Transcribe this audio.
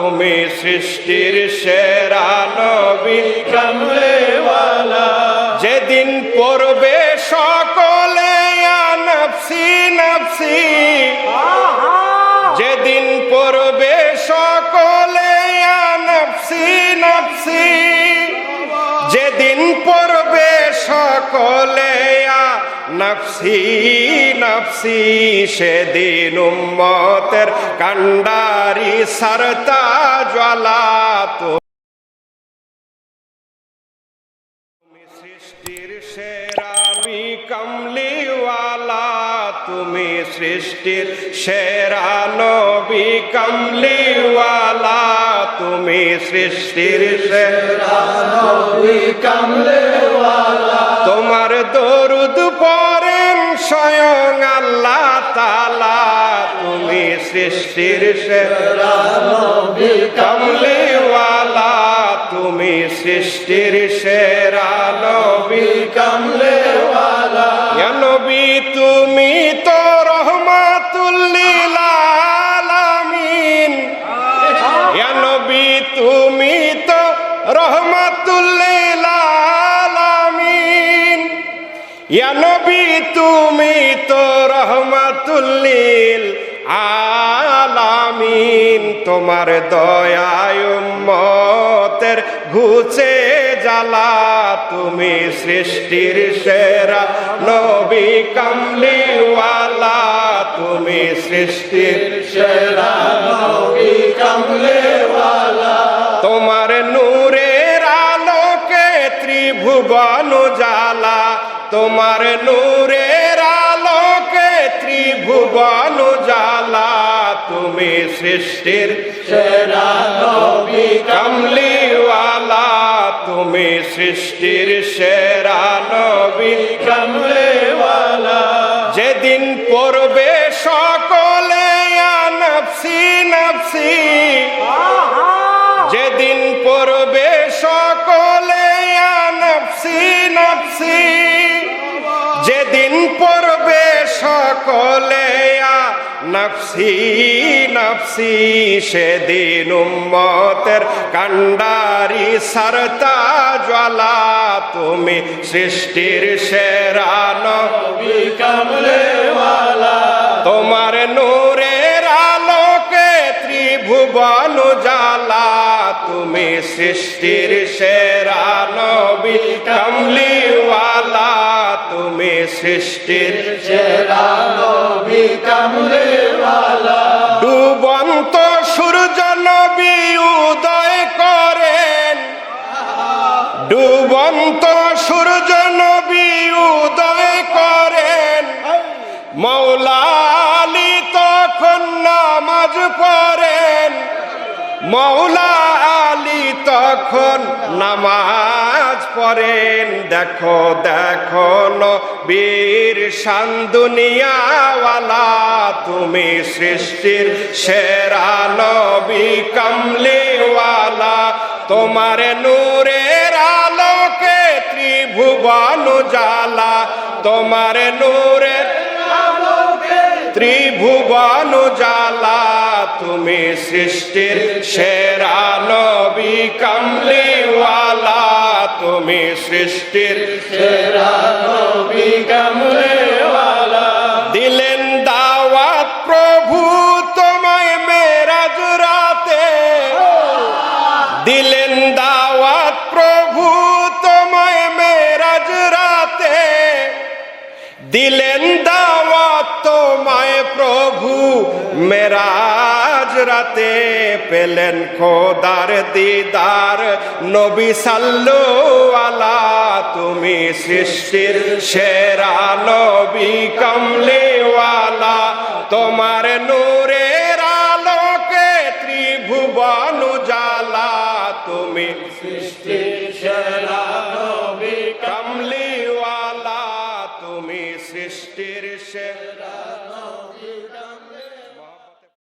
তুমি সৃষ্টির সেরা নবী কমলেওয়ালা। যেদিন পড়বে সকলে নফসি নফসি। যেদিন পড়বে সকলে নফসি নফসি। যেদিন পড়বে সকলে নফসি নফসি, সেদিন উম্মতের কান্ডারি সরতা জ্বালা তো। সৃষ্টির সেরামি কমলিওয়ালা, তুমি সৃষ্টির সেরা নবী কমলিওয়ালা, তুমি সৃষ্টির সেরা নবী কমলেওয়ালা। তোমার দরুদ পরেন স্বয়ং আল্লাহ তালা তুমি সৃষ্টির কমলেওয়ালা তুমি সৃষ্টির সেরা নবী। কমলেওয়ালা ইয়া নবী, তুমি তো রহমাতুল্লিল আলামিন। তোমার দয়ায় উম্মতের ঘুচে জ্বালা, তুমি সৃষ্টির সেরা নবী, কমলিওয়ালা। তুমি সৃষ্টির সেরা নবী, কমলেওয়ালা। তোমার নূরের আলোকে ত্রিভুবন জ্বালা তোমার নূরের আলোকে ত্রিভুবন জালা তুমি সৃষ্টির সেরা নবী তুমি সৃষ্টির সেরা নবী, কমলেওয়ালা। যেদিন পড়বে সকলে নফসি নফসি, সেদিন উম্মতের কান্ডারি সরতা জ্বালা, তুমি সৃষ্টির সেরা নবী কমলেওয়ালা। তোমার নূরের আলোকে ত্রিভুবন জ্বালা, তুমি সৃষ্টির সেরা নবী কমলিওয়ালা। তুমি সৃষ্টির সেরা নবী কমলেওয়ালা ডুবন্ত সূর্য নবী উদয় করেন। ডুবন্ত সূর্য নবী উদয় করেন। মৌলা আলী তখন নামাজ পড়েন। মৌলা তখন নামাজ পড়েন। দেখো দেখো বীর সান্দুনিয়াওয়ালা, তুমি সৃষ্টির সেরা নবী কমলিওয়ালা। তোমার নূরের আলোকে ত্রিভুবন জ্বালা। তোমার নূরের ত্রিভুবন জ্বালা। তুমি সৃষ্টির সেরা নবী, কমলিওয়ালা। তুমি সৃষ্টির সেরা নবী, কমলেওয়ালা। দিলেন দাওয়াত, প্রভু তোমায় মেরাজ রাতে। দিলেন দাওয়াত, প্রভু তোমায় মেরাজ রাতে। দিলেন দাওয়াত তোমায় প্রভু, মেরাজ রাতে পেলেন খোদার দিদার। নবী সাল্লু আলা তুমি সৃষ্টির সেরা নবী কমলিওয়ালা। তোমার নূরের আলোকে ত্রিভুবন জ্বালা তুমি সৃষ্টির সেরা